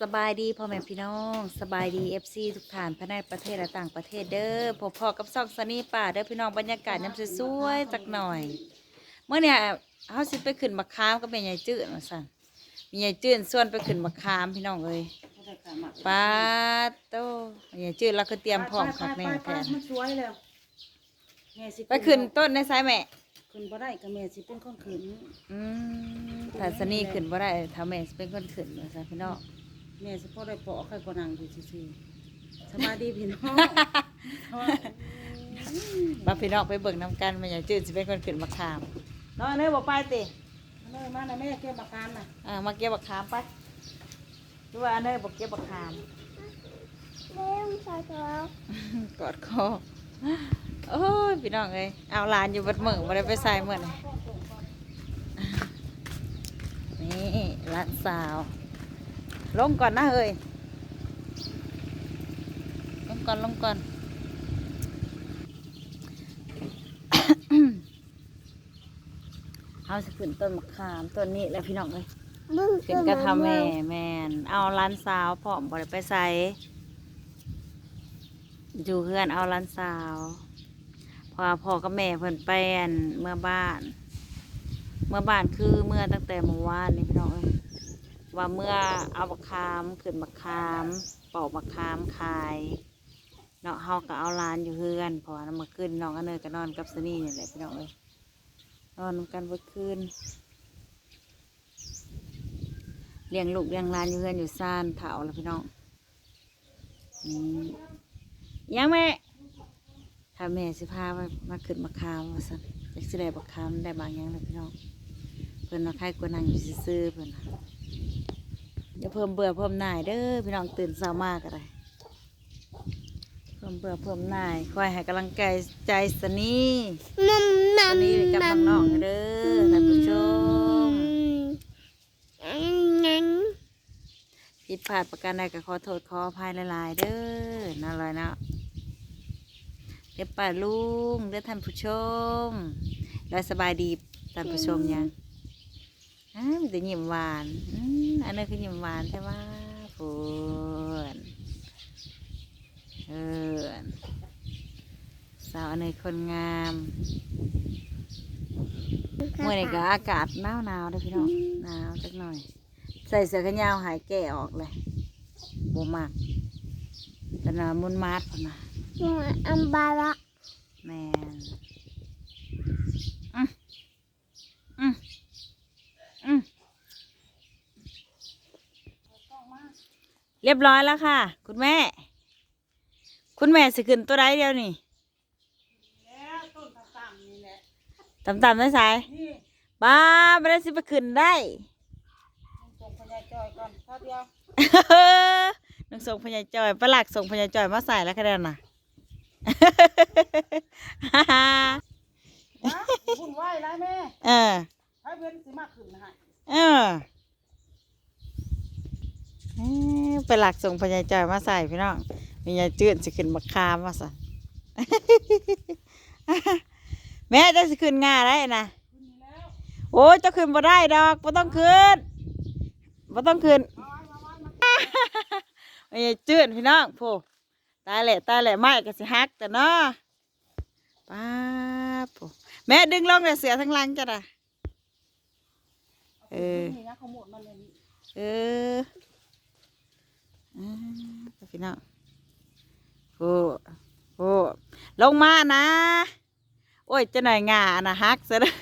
สบายดีพ่อแม่พี่น้องสบายดีเอฟซีทุกท่านภายในประเทศและต่างประเทศเด้อพบพอกับซอกสนีป่าเด้อพี่น้องบรรยากาศยามสวยๆจักหน่อย เมื่อเนี่ยเฮาสิไปขึ้นมะขามก็เป็นยายจื้อมาสั่นมียายจื้อส่วนไปขึ้นมะขามพี่น้องเอ้ยป้าดโตยายจื้อเราก็เตรียมพร้อมคักแน่แท้มันสวยแล้วแม่สิไปขึ้นต้นในสายแม่ขึ้นบ่ได้ก็แม่สิเป็นคนขึ้นอืมถ้าสนีขึ้นบ่ได้ถ้าแม่สิเป็นคนขึ้นว่าซั่นพี่น้อง แม่สิพอได้ปอกใครก็นั่งอยู่ซื่อๆสบายดีพี่น้อง มาพี่น้องไปเบิ่งน้ำกันแม่ยายจื้อสิเป็นคนขึ้นมะขามน้องเนยบ่ไปติเอาเลยมานะแม่เก็บอาการน่ะอ่ามาเก็บบักขามไปดูว่าอันเนยบอกเก็บบักขามเล่มสาวตัวกอดคอโอ้ยพี่น้องเอ้ยเอาหลานอยู่บัดมือมาได้ไปใส่เมื่อนี่นี่หลานสาว ลงก่อนนะเฮ้ย ลงก่อนลงก่อน เอาสิขึ้นต้นมะขามต้นนี้แหล้วพี่น้องเอ้ยมึงเป็นกระทำแม่แมนเอาร้านสาวผอมบริไปใส่อยู่เพื่อนเอาร้านสาว พอพ่อกับแม่เพิ่นไปอั่นเมื่อบ้าน เมื่อบ้านคือเมื่อตั้งแต่เมื่อวานนี่พี่น้องเอ้ย ว่าเมื่อเอาบักขามขึ้นบักขามปอกบักขามขายเนาะเฮาก็เอาร้านอยู่เพื่อนเพอเมื่อคืนน้องอันเนยก็นอนกับสนี่นี่แหละพี่น้องเอ้ยนอนกันเมื่อคืนเลี้ยงลูกเลี้ยงลานอยู่เพื่อนอยู่ซ่านเถาแล้วพี่น้องนี่ยังแม่ถ้าแม่สิพามามาขึ้นมาคามว่าสันจะสิได้บักคามได้บางอย่างเลยพี่น้องเพิ่นมาใครกวนั่งอยู่ซื่อเพิ่นนะ อย่าเพิ่มเบื่อเพิ่มหน่ายเด้อพี่น้องตื่นเช้ามากก็ได้เพิ่มเบื่อเพิ่มหน่ายคอยให้กำลังใจใจสนี่น้ำสน้ำนี่กับน้องๆเด้อท่านผู้ชมผิดพลาดประการใดก็ขอโทษขออภัยหลายๆเด้อน่าเลยเนาะเดี๋ยวป้าลุงเด้อท่านผู้ชม แล้วสบายดีท่านผู้ชมยัง อ้ามีแต่ยิ้มหวานอืมอันนั้นคือยิ้มหวานใช่ไหมพูนเออสาวอันนี้คนงามเมื่อนี้ก็อากาศหนาวหนาวๆเด้อพี่น้องหนาวจักหน่อย ใส่เสื้อแขนยาวหายแก่ออกเลยบ่มากแต่นามุนมาดพนนะหัวอัมบาระ แมนอืมอืมอืม เรียบร้อยแล้วค่ะ คุณแม่ คุณแม่สิขึ้นตัวไรเดียวนี่แล้วต้นต่างๆนี่แหละต่ำๆได้สายนี่บ้าไม่ได้สิไปขึ้นได้ต้องส่งพญาจอยก่อนเท่าเดียวนึกส่งพญาจอยประหลักส่งพญาจอยมาใส่แล้วคะแนนน่ะนะวุ่นวายไรแม่เออให้เพิ่นสิมาขึ้นนะฮะเออเอ้ย ไปหลักส่งพญาจอยมาใส่พี่น้องพญาจืดสิขึ้นมาคามมาสั่นแม่จะสิขึ้นง่าได้นะขึ้นนี่แล้วโอ้ยเจะขึ้นบ่ได้ดอกบ่ต้องขึ้นบ่ต้องขึ้นมาไว้มาไว้มาพญาจืดพี่น้องโผตายแหละตายแหละไม้ก็สิฮักแต่เนาะป้าบโผแม่ดึงลงเลยเสือทั้งหลังจ้ะนะเออนี่นะเขาหมดมาเลยนี่เอออ่า พี่น้องโอ้โอ้ลงมานะ โอ้ยจะหน่อยงานะฮักซะเลย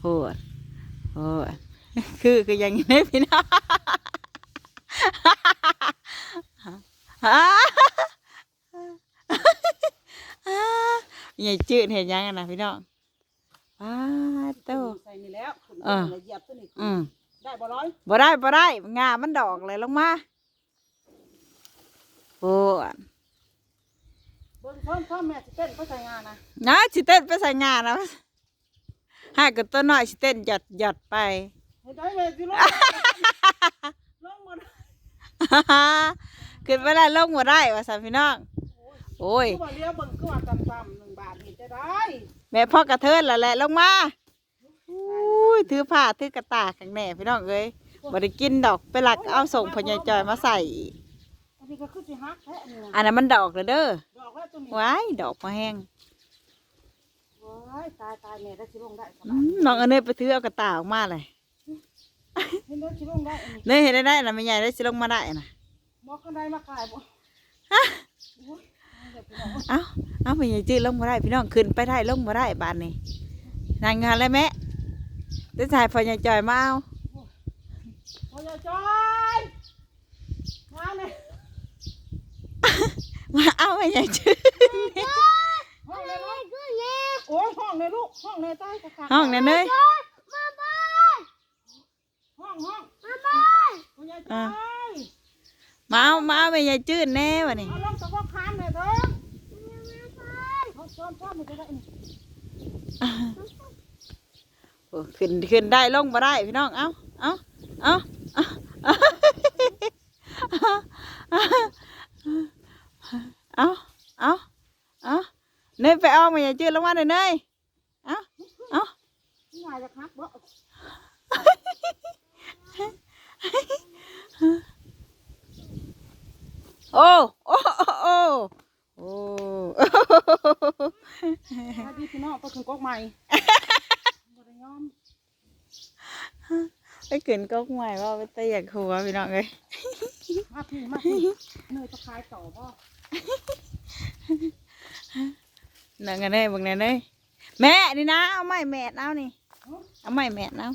โอ้โอ้คือคืออย่างนี้พี่น้องใหญ่จืดเห็นยังอะนะพี่น้องอ้าโตใส่นี่แล้วขึ้นเออเลยเหยียบตัวนี้อืม ได้บ่ร้อยบ่ได้บ่ได้งามันดอกเลยลงมาโอ้ยเบิ่งเพิ่มเพิ่มแม่สิเต้นก็ใส่งานนะนะสิเต้นไปใส่งานนะให้กับตัวน้อยสิเต้นหยัดหยัดไปเห็นได้แม่สิลงลงหมดขึ้นไปได้ลงบ่ได้ว่าสันพี่น้องโอ้ยคือว่าเลี้ยวเบิ่งคือว่าต่ำๆหนึ่งบาทนี่จะได้แม่พ่อกระเทินและแหละลงมา อุ้ยถือผ้าถือกระตากข้างแหน่พี่น้องเอ้ยบ่ได้กินดอกไปหลักเอาส่งพญายจอยมาใส่อันนี้ก็คือสิฮักแท้นี่นะอันนั้นมันดอกเลยเด้อดอกแล้วตัวนี้ว้ายดอกมาแห้งว้ายตายตายแม่ได้สิลงได้สอืบายมน้องเอันเนยไปถือเอากระตากออกมาเลยเห็นได้สิลงได้อันนี้เนยเห็นได้ได้นะไม่ใหญ่ได้สิลงมาได้นะบอกกันได้มาขายบ่โอ้ยเอาเดี๋ยวพี่น้องเอ้าเอ้าไม่ใหญ่จื้อลงมาได้พี่น้องขึ้นไปได้ลงมาได้บานนี้นางงานแล้วแม่ ได้ถ่ายพญายจอยมาเอาพอยายจอยมาเลยมาเอาไม่ใหญ่จื้อห้องเลยลูกโอ้ยห้องเลยลูกห้องเลยใต้กระถางห้องนั่นเนยมาบ้านห้องห้องมาบ้านพอยายจอยมาเอามาเอาไม่ใหญ่จื้อแน่วะนี่เอาลงตะวันคามเลยเถอะเขาซ้อมซ้อมมันจะได้อันนี้โอ้ ขึ้นขึ้นได้ลงมาได้พี่น้องเอ้าเอ้าเอ้าเอ้าเอ้าเอ้าเนยไปเอาม่ใหญ่จื้อลงมาหน่อยเนยเอ้าเอ้าโอ้โอ้โอ้โอ้ดีพี่น้องไปขึ้นกกใหม่ บ่ได้ยอมไปขึ้นก็ใหม่ว่าไปเตะอยากหัวพี่น้องเลยมาพี่มาพี่เนยจะขายต่อบ่นั่งกันเลยบังเนี่ยเลยแม่นี่นะเอาไม้แม่เอานี่เอาไม้แม่เอา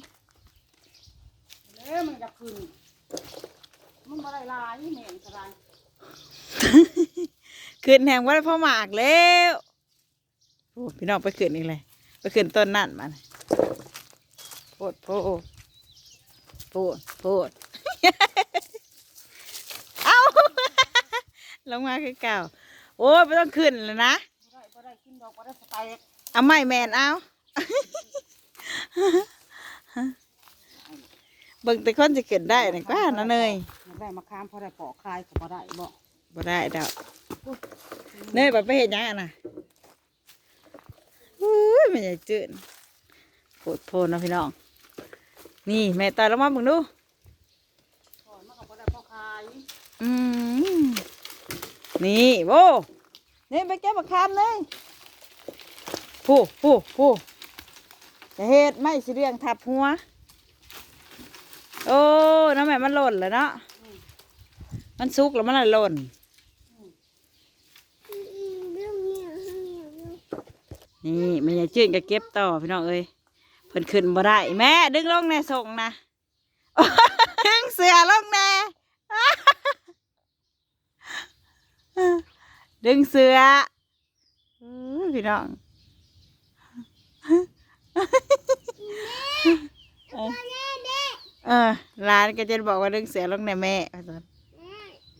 เอ้มันจะขึ้นมันบ่ได้หลายแม่นสบายขึ้นแห่งว่าพ่อหมากแล้วโอ้พี่น้องไปขึ้นอีกเลยไปขึ้นต้นนั่นมัน โพดโพดโพดโพดเอาลงมาคือเก่า โอ้ยไม่ต้องขึ้นเลยนะบ่ได้บ่ได้กินดอกบ่ได้สไตล์เอาไม้แมนเอาเบิ่งแต่คนจะเกิดได้นะก้านะเนยได้มาค้ามพอได้ปอกคายก็บ่ได้บ่บ่ได้ดอกเนยบ่ไปเห็นยังอะนะอุ้ยมันใหญ่จืดโผดโพนนะพี่น้อง นี่แม่ตายแล้วมาเบิ่งดูถอนมันก็บ่ได้ปอกคายอืมนี่โบนี่ไปแก้บักคามเลยผู้ผู้ผู้จะเฮ็ดไม่สิเรียงทับหัว โอ้น้ำแม่มันหล่นแล้วเนาะมันสุกแล้วมันละหล่นเรื่องนี้เรื่องนี้เรื่องนี่แม่ยายจื้นก็เก็บต่อพี่น้องเอ้ย พิ่นขึ้นบ่ได้ แม่ดึงลงแน่ส่งนะดึงเสือลงแน่ดึงเสืออื้อพี่น้องเออเออร้านก็จะบอกว่าดึงเสือลงแน่แม่ว่าซั่นแม่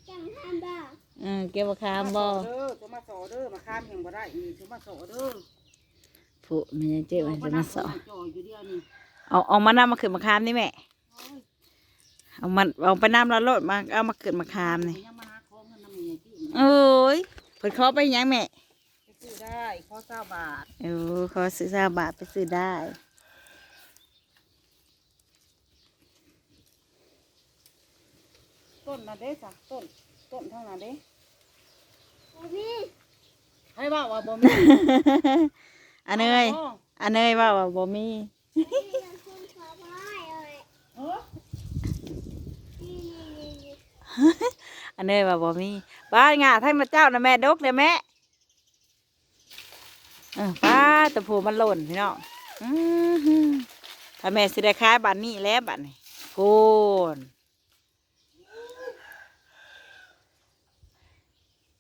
จำทำบ้าเออเก็บมาคามบ่เด้อจะมาสอเด้อมาค้ามยังบ่ได้นี่จะมาสอเด้อ ผู้ม่ยายจื้นมันจะมาสอนเอาเอามาน้ำมาขึ้นมาคามนี่แม่เอามันเอาไปน้ำล้วโลดมาเอามาขึ้นมาคามนี่ยังมาหาของเงินน้ำเมียที่โอ้ยเพิ่นขอไปยังแม่ไปซื้อได้ขอเก้าบาทเออขอซื้อซาบาทไปซื้อได้ต้นนะเด้จ้ะต้นต้นเท่านั้นเด้พี่ให้ว่าว่าบ่มี อันเนยอันเนยว่าว่าบ่มีพี่จะคุณชอบอะไรเลยเออนี่นี่นี่อันเนยว่าบ่มีป้างาให้มาเจ้านะแม่ดกเด้อแม่เออป้าแตะผูมันหล่นพี่น้องอื้อหือถ้าแม่สิได้ขายบัดนี้แล้วบัดนี้โกน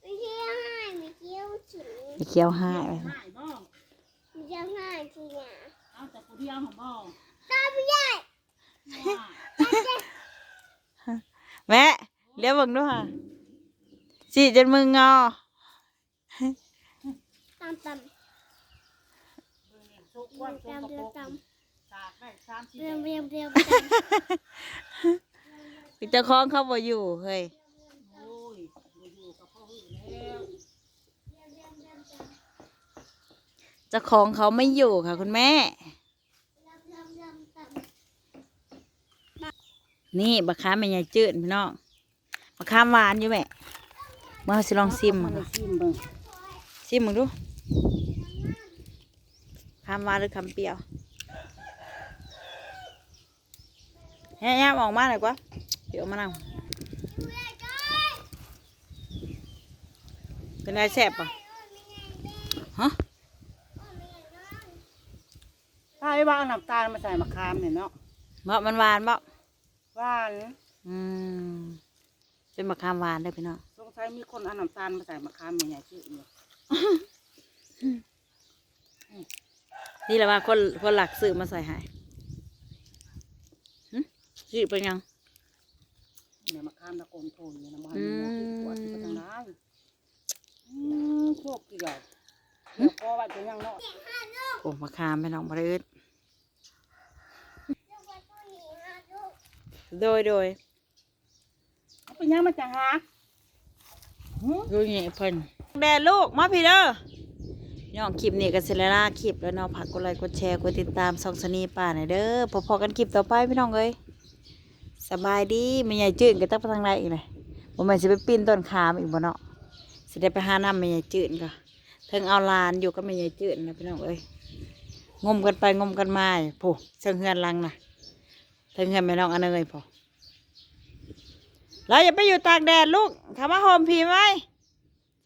ไม่เที่ยวให้ไม่เที่ยวถึงไปเคี้ยวให้ ไปหายบ่ไม่เที่ยวให้ทีเนี่ยเอาแต่ผู้เดียวของบ่ตาไม่ได้แม่เลี้ยวบิ่งดูค่ะสิจนมืองอตามตามสุกวันสุกตามกระเรียมตำเรียวเรียวเรียวเจ้าของเขาบ่อยู่เฮ้ย จะคองเขาไม่อยู่ค่ะ คุณแม่ นี่บักค้าแม่ยายจืดพี่น้องบักค้าหวานอยู่แม่มาสิลองซิมซิมมึงดูคำหวานหรือคำเปรี้ยวแง่ๆออกมาหน่อยกว่าเดี๋ยวมานั่งเป็นไรแสบปะ ไอ้ว่าเอาน้ำตาลมาใส่มะขามเนี่ยเนาะเบามันหวานเบาหวานอืมเป็นมะขามหวานได้อพี่น้องสงสัยมีคนเอาน้ำตาลมาใส่มะขามใหญ่ๆชื่อเนี่ยนี่แหละว่าคนคนหลักซื้อมาใส่ให้หึซื้อเป็นยังเนี่ยมะขามตะโกนโทนเนี่ยนะมันอืมปวดที่ทางนั้นอืมโชคดีเลยเดี๋ยวก็ว่าจะยังเนาะโอ้มะขามพี่น้องบริอึ โดยโดยเอาไปยังมาจะหาหืมดูนี่เพิ่นแดดลูกมาพี่เด้อพี่น้องคลิปนี้ก็เสร็จแล้วล่ะคลิปแล้วเนาะผักกดไลค์กดแชร์กดติดตามส่องสนีป่าหน่อยเด้อพอๆกันคลิปต่อไปพี่น้องเอ้ยสบายดีไม่ใหญ่จืดก็ตั้งไปทางไหนอีกเลยบ่แม่นสิไปปีนต้นขามอีกบ่เนาะสิได้ไปหาน้ำไม่ใหญ่จืดก็เทิงเอาลานอยู่ก็ไม่ใหญ่จืดนะพี่น้องเอ้ยงมกันไปงมกันมาโผู้เชิงเฮือนลังนะ ถึงเฮือนแม่น้องอันเนยพอเราอย่าไปอยู่ตากแดดลูกคำว่าโฮมพีไหม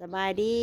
สบายดี